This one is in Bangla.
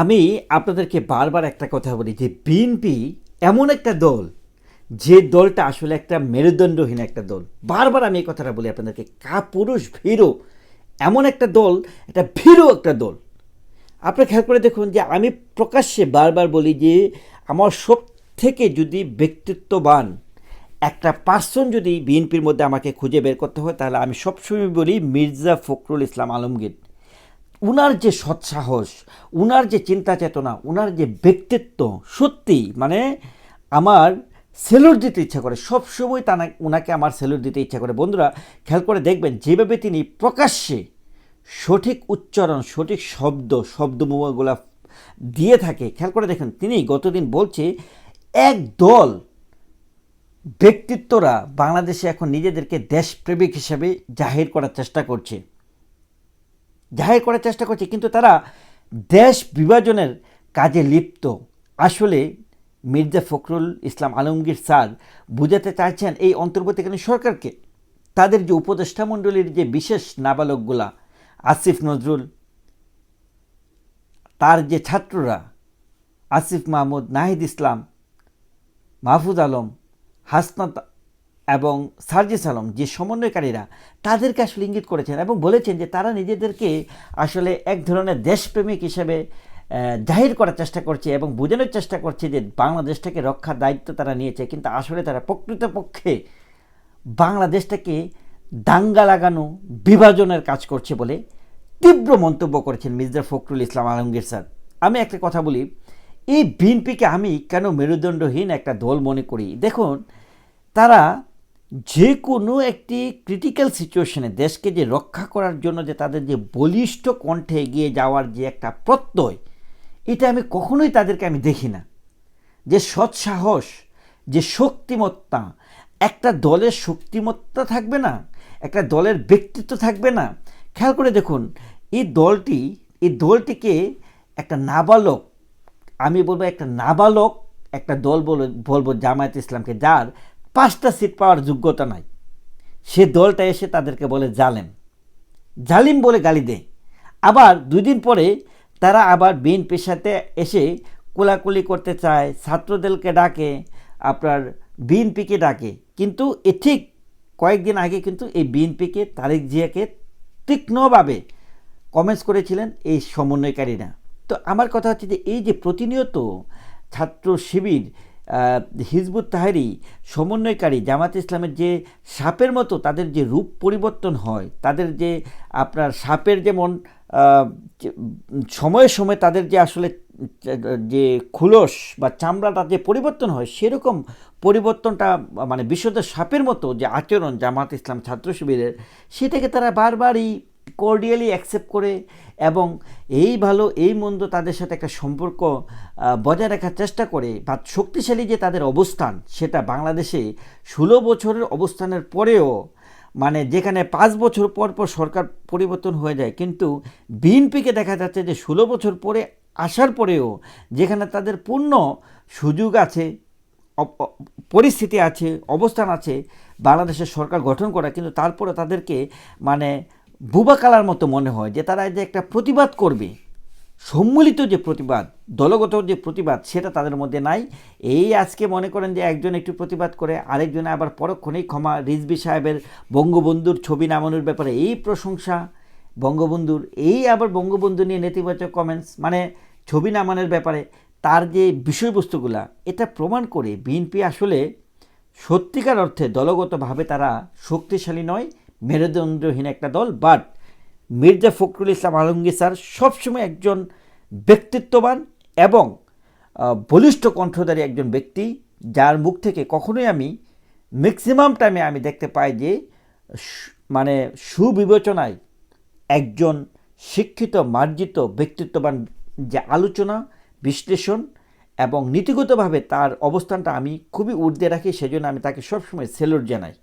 আমি আপনাদেরকে বারবার একটা কথা বলি যে বিএনপি এমন একটা দল, যে দলটা আসলে একটা মেরুদণ্ডহীন একটা দল। বারবার আমি এই কথাটা বলি আপনাদেরকে, কাপুরুষ ভীরু এমন একটা দল, একটা ভীরু একটা দল। আপনি খেয়াল করে দেখুন যে আমি প্রকাশ্যে বারবার বলি যে আমার সব থেকে যদি ব্যক্তিত্ববান একটা পার্সন যদি বিএনপির মধ্যে আমাকে খুঁজে বের করতে হয়, তাহলে আমি সবসময় বলি মির্জা ফখরুল ইসলাম আলমগীর। উনার যে সৎসাহস, উনার যে চিন্তা চেতনা উনার যে ব্যক্তিত্ব, সত্যি মানে আমার সেলুট দিতে ইচ্ছা করে, সবসময় তা ওনাকে আমার সেলুট দিতে ইচ্ছা করে। বন্ধুরা, খেয়াল করে দেখবেন, যেভাবে তিনি প্রকাশ্যে সঠিক উচ্চারণ, সঠিক শব্দ শব্দমুগুলা দিয়ে থাকে, খেয়াল করে দেখেন, তিনি গতদিন বলছে, এক দল ব্যক্তিত্বরা বাংলাদেশে এখন নিজেদেরকে দেশপ্রেমিক হিসাবে জাহির করার চেষ্টা করছে। জাহির করার চেষ্টা করছে, কিন্তু তারা দেশ বিভাজনের কাজে লিপ্ত। আসলে মির্জা ফখরুল ইসলাম আলমগীর স্যার বুঝাতে চাইছেন এই অন্তর্বর্তীকালীন সরকারকে। তাদের যে উপদেষ্টা মণ্ডলীর যে বিশেষ নাবালকগুলা, আসিফ নজরুল, তার যে ছাত্ররা, আসিফ মাহমুদ, নাহিদ ইসলাম, মাহফুজ আলম, হাসনাত এবং সার্জিস আলম যে সমন্বয়কারীরা, তাদেরকে আসলে ইঙ্গিত করেছেন এবং বলেছেন যে তারা নিজেদেরকে আসলে এক ধরনের দেশপ্রেমিক হিসেবে জাহির করার চেষ্টা করছে এবং বোঝানোর চেষ্টা করছে যে বাংলাদেশটাকে রক্ষার দায়িত্ব তারা নিয়েছে। কিন্তু আসলে তারা প্রকৃতপক্ষে বাংলাদেশটাকে দাঙ্গা লাগানো, বিভাজনের কাজ করছে বলে তীব্র মন্তব্য করেছেন মির্জা ফখরুল ইসলাম আলমগীর স্যার। আমি একটা কথা বলি, এই বিএনপিকে আমি কেন মেরুদণ্ডহীন একটা দল মনে করি? দেখুন, তারা যে কোনো একটি ক্রিটিক্যাল সিচুয়েশনে দেশকে যে রক্ষা করার জন্য যে তাদের যে বলিষ্ঠ কণ্ঠে এগিয়ে যাওয়ার যে একটা প্রত্যয়, এটা আমি কখনোই তাদেরকে আমি দেখি না। যে সৎসাহস, যে শক্তিমত্তা, একটা দলের শক্তিমত্তা থাকবে না, একটা দলের ব্যক্তিত্ব থাকবে না। খেয়াল করে দেখুন, এই দলটি, এই দলটিকে একটা নাবালক, আমি বলব একটা নাবালক, একটা দল বল, বলব জামায়াত ইসলামকে, যার পাঁচটা সিট পাওয়ার যোগ্যতা নাই। সে দলটা এসে তাদেরকে বলে, জালেম। জালিম বলে গালি দেয় আবার দুই দিন পরে তারা আবার বিএনপির সাথে এসে কোলাকুলি করতে চায়, ছাত্রদেরকে ডাকে, আপনার বিএনপিকে ডাকে। কিন্তু এ ঠিক কয়েকদিন আগে কিন্তু এই বিএনপিকে তারেক জিয়াকে তীক্ষ্ণভাবে কমেন্টস করেছিলেন এই সমন্বয়কারীরা। তো আমার কথা হচ্ছে যে, এই যে প্রতিনিয়ত ছাত্র শিবির হিজবুত তাহারি সমন্বয়কারী জামাত ইসলামের যে সাপের মতো তাদের যে রূপ পরিবর্তন হয়, তাদের যে আপনার সাপের যেমন সময়ে সময়ে তাদের যে আসলে, যে খুলস বা চামড়াটা যে পরিবর্তন হয়, সেরকম পরিবর্তনটা মানে বিশুদ্ধ সাপের মতো যে আচরণ জামাত ইসলাম ছাত্র শিবিরের, সেটাকে তারা বারবারই কর্ডিয়ালি অ্যাকসেপ্ট করে এবং এই ভালো, এই মন্দ তাদের সাথে একটা সম্পর্ক বজায় রাখার চেষ্টা করে বা শক্তিশালী যে তাদের অবস্থান, সেটা বাংলাদেশে ষোলো বছরের অবস্থানের পরেও মানে যেখানে পাঁচ বছর পর পর সরকার পরিবর্তন হয়ে যায়, কিন্তু বিএনপিকে দেখা যাচ্ছে যে ষোলো বছর পরে আসার পরেও যেখানে তাদের পূর্ণ সুযোগ আছে পরিস্থিতি আছে, অবস্থান আছে, বাংলাদেশের সরকার গঠন করা, কিন্তু তারপরে তাদেরকে মানে বুবাকালার মতো মনে হয় যে তারা যে একটা প্রতিবাদ করবে, সম্মিলিত যে প্রতিবাদ, দলগত যে প্রতিবাদ, সেটা তাদের মধ্যে নাই। এই আজকে মনে করেন যে একজন একটু প্রতিবাদ করে, আরেকজনে আবার পরক্ষণেই ক্ষমা রিজবি সাহেবের বঙ্গবন্ধুর ছবি নামানোর ব্যাপারে এই প্রশংসা। বঙ্গবন্ধুর, এই আবার বঙ্গবন্ধু নিয়ে নেতিবাচক কমেন্টস মানে ছবি নামানোর ব্যাপারে তার যে বিষয়বস্তুগুলা, এটা প্রমাণ করে বিএনপি আসলে সত্যিকার অর্থে দলগতভাবে তারা শক্তিশালী নয়। মেরুদণ্ডহীন একটা দল বাট মির্জা ফখরুল ইসলাম আলমগীর স্যার সবসময় একজন ব্যক্তিত্ববান এবং বলিষ্ঠ কণ্ঠধারী একজন ব্যক্তি, যার মুখ থেকে কখনোই আমি ম্যাক্সিমাম টাইমে আমি দেখতে পাই যে মানে সুবিবেচনায় একজন শিক্ষিত, মার্জিত, ব্যক্তিত্ববান যে আলোচনা, বিশ্লেষণ এবং নীতিগতভাবে তার অবস্থানটা আমি খুবই ঊর্ধ্বে রাখি, সেজন্য আমি তাকে সবসময় সেলুট জানাই।